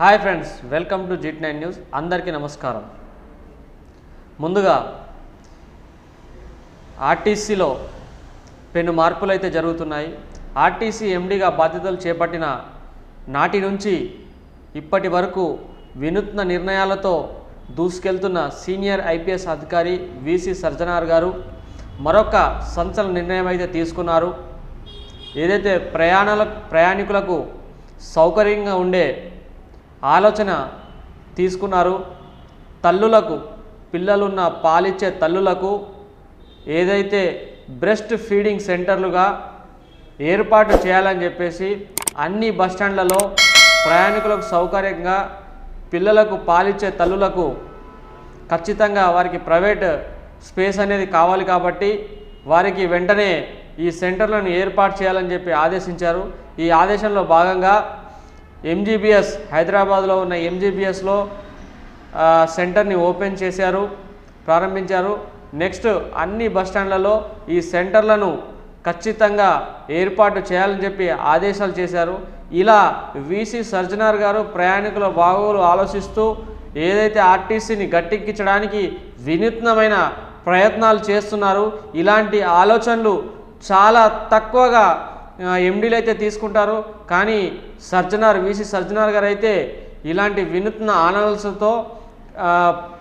Hi friends welcome to జిట్ nine news. అందరికీ నమస్కారం. ముందుగా ఆర్టీసీలో పెను మార్పులు అయితే జరుగుతున్నాయి. ఆర్టీసీ ఎండీగా బాధ్యతలు చేపట్టిన నాటి నుంచి ఇప్పటి వరకు వినూత్న నిర్ణయాలతో దూసుకెళ్తున్న సీనియర్ ఐపీఎస్ అధికారి విసి సర్జనార్ గారు మరొక సంచలన నిర్ణయం అయితే తీసుకున్నారు. ఏదైతే ప్రయాణాల ప్రయాణికులకు సౌకర్యంగా ఉండే ఆలోచన తీసుకున్నారు. తల్లులకు పిల్లలున్న పాలిచ్చే తల్లులకు ఏదైతే బ్రెస్ట్ ఫీడింగ్ సెంటర్లుగా ఏర్పాటు చేయాలని చెప్పేసి అన్ని బస్టాండ్లలో ప్రయాణికులకు సౌకర్యంగా పిల్లలకు పాలిచ్చే తల్లులకు ఖచ్చితంగా వారికి ప్రైవేట్ స్పేస్ అనేది కావాలి కాబట్టి వారికి వెంటనే ఈ సెంటర్లను ఏర్పాటు చేయాలని చెప్పి ఆదేశించారు. ఈ ఆదేశంలో భాగంగా ఎంజీబీఎస్ హైదరాబాద్లో ఉన్న ఎంజీబీఎస్లో సెంటర్ని ఓపెన్ చేశారు ప్రారంభించారు. నెక్స్ట్ అన్ని బస్టాండ్లలో ఈ సెంటర్లను ఖచ్చితంగా ఏర్పాటు చేయాలని చెప్పి ఆదేశాలు చేశారు. ఇలా వీసీ సర్జనార్ గారు ప్రయాణికుల బాగోలు ఆలోచిస్తూ ఏదైతే ఆర్టీసీని గట్టెక్కించడానికి వినూత్నమైన ప్రయత్నాలు చేస్తున్నారు ఇలాంటి ఆలోచనలు చాలా తక్కువగా ఎండీలు అయితే తీసుకుంటారు. కానీ సర్జనార్ వీసీ సర్జనార్ గారు అయితే ఇలాంటి వినూత్న ఆనల్స్తో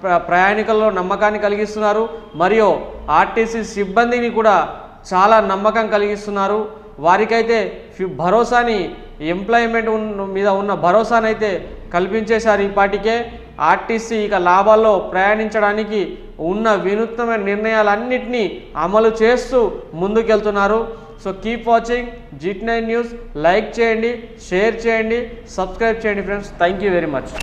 ప్ర- ప్రయాణికుల్లో నమ్మకాన్ని కలిగిస్తున్నారు. మరియు ఆర్టీసీ సిబ్బందిని కూడా చాలా నమ్మకం కలిగిస్తున్నారు. వారికైతే భరోసాని ఎంప్లాయ్మెంట్ మీద ఉన్న భరోసానైతే కల్పించేశారు ఈ పాటికే. ఆర్టీసీ ఇక లాభాల్లో ప్రయాణించడానికి ఉన్న వినూత్నమైన నిర్ణయాలన్నింటినీ అమలు చేస్తూ ముందుకెళ్తున్నారు. సో కీప్ వాచింగ్ జిట్ నైన్ న్యూస్ లైక్ చేయండి షేర్ చేయండి సబ్స్క్రైబ్ చేయండి friends thank you very much